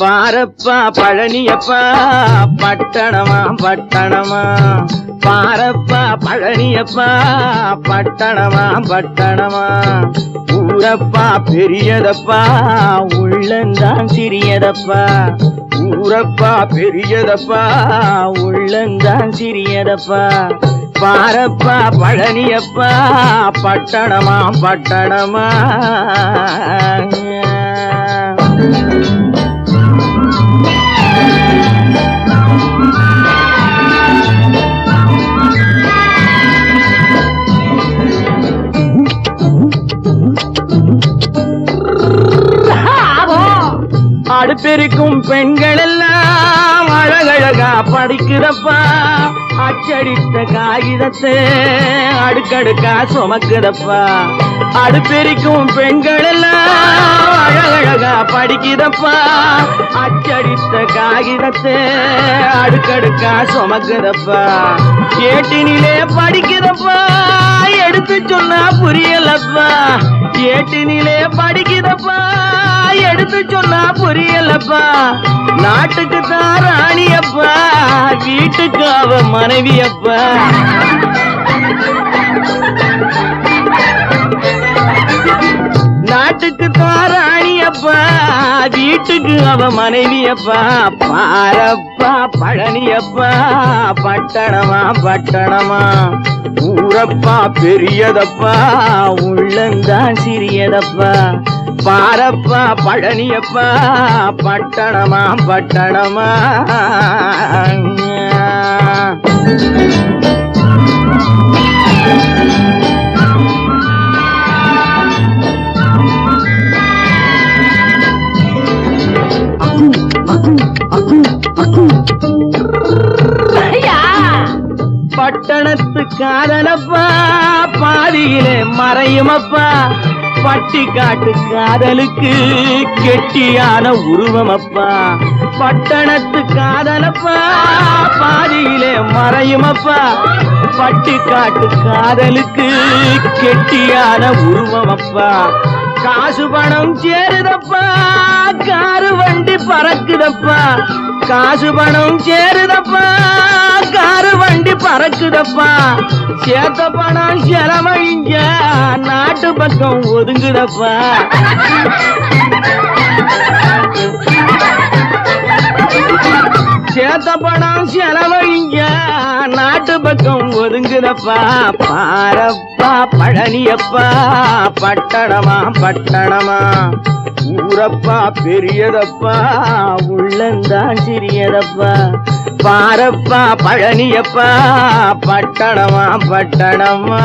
பாரப்பா பழனியப்பா பட்டணமா பட்டணமா. பாரப்பா பழனியப்பா பட்டணமா பட்டணமா. ஊரப்பா பெரியதப்பா உள்ளந்தான் சிறியதப்பா. ஊரப்பா பெரியதப்பா உள்ளந்தான் சிறியதப்பா. பாரப்பா பழனியப்பா பட்டணமா பட்டணமா. அடுப்பெருக்கும் பெண்கள் எல்லாம் அழகழகா படிக்கிறப்பா. அச்சடித்த காகிதத்தை அடுக்கடுக்கா சுமக்குதப்பா. அடுப்பெருக்கும் பெண்கள் எல்லாம் அழகழகா படிக்கிறப்பா. அச்சடித்த காகிதத்தை அடுக்கடுக்கா சுமக்குதப்பா. ஏட்டினிலே படிக்கிறப்பா எடுத்து சொன்னா புரியலப்பா. ஏட்டினிலே படிக்கிறப்பா எடுத்து சொன்னா புரியலப்பா. நாட்டுக்கு தான் ராணியப்பா. வீட்டுக்கு அவ மனைவியப்பா. நாட்டுக்கு தான் ராணியப்பா. வீட்டுக்கு அவ மனைவியப்பா. பாரப்பா பழனியப்பா. பட்டணமா பட்டணமா. ஊரப்பா பெரியதப்பா. உள்ளந்தான் சிறியதப்பா. பாரப்பா பழனியப்பா பட்டணமா பட்டணமா. பட்டணத்து காதலப்பா பாதியிலே மறையுமப்பா. பட்டி காட்டு காதலுக்கு கெட்டியான உருவம் அப்பா. பட்டணத்து காதலப்பா பாதியிலே மறையுமப்பா பட்டி காட்டு காதலுக்கு கெட்டியான உருவம் அப்பா. காசு பணம் சேருதப்பா காரு வண்டி பறக்குதப்பா. காசு பணம் சேருதப்பா காரு வண்டி பறக்குதப்பா. சேர்த்த பணம் செலவழிங்க நாட்டு பக்கம் ஒதுங்குதப்பா. சேர்த்த பணம் செலவழிங்க நாட்டு பக்கம் ஒதுங்குதப்பா. பாரப்பா பழனியப்பா பட்டணமா பட்டணமா. ஊரப்பா பெரியதப்பா உள்ள தான் சிறியதப்பா. பாரப்பா பழனியப்பா பட்டணமா பட்டணமா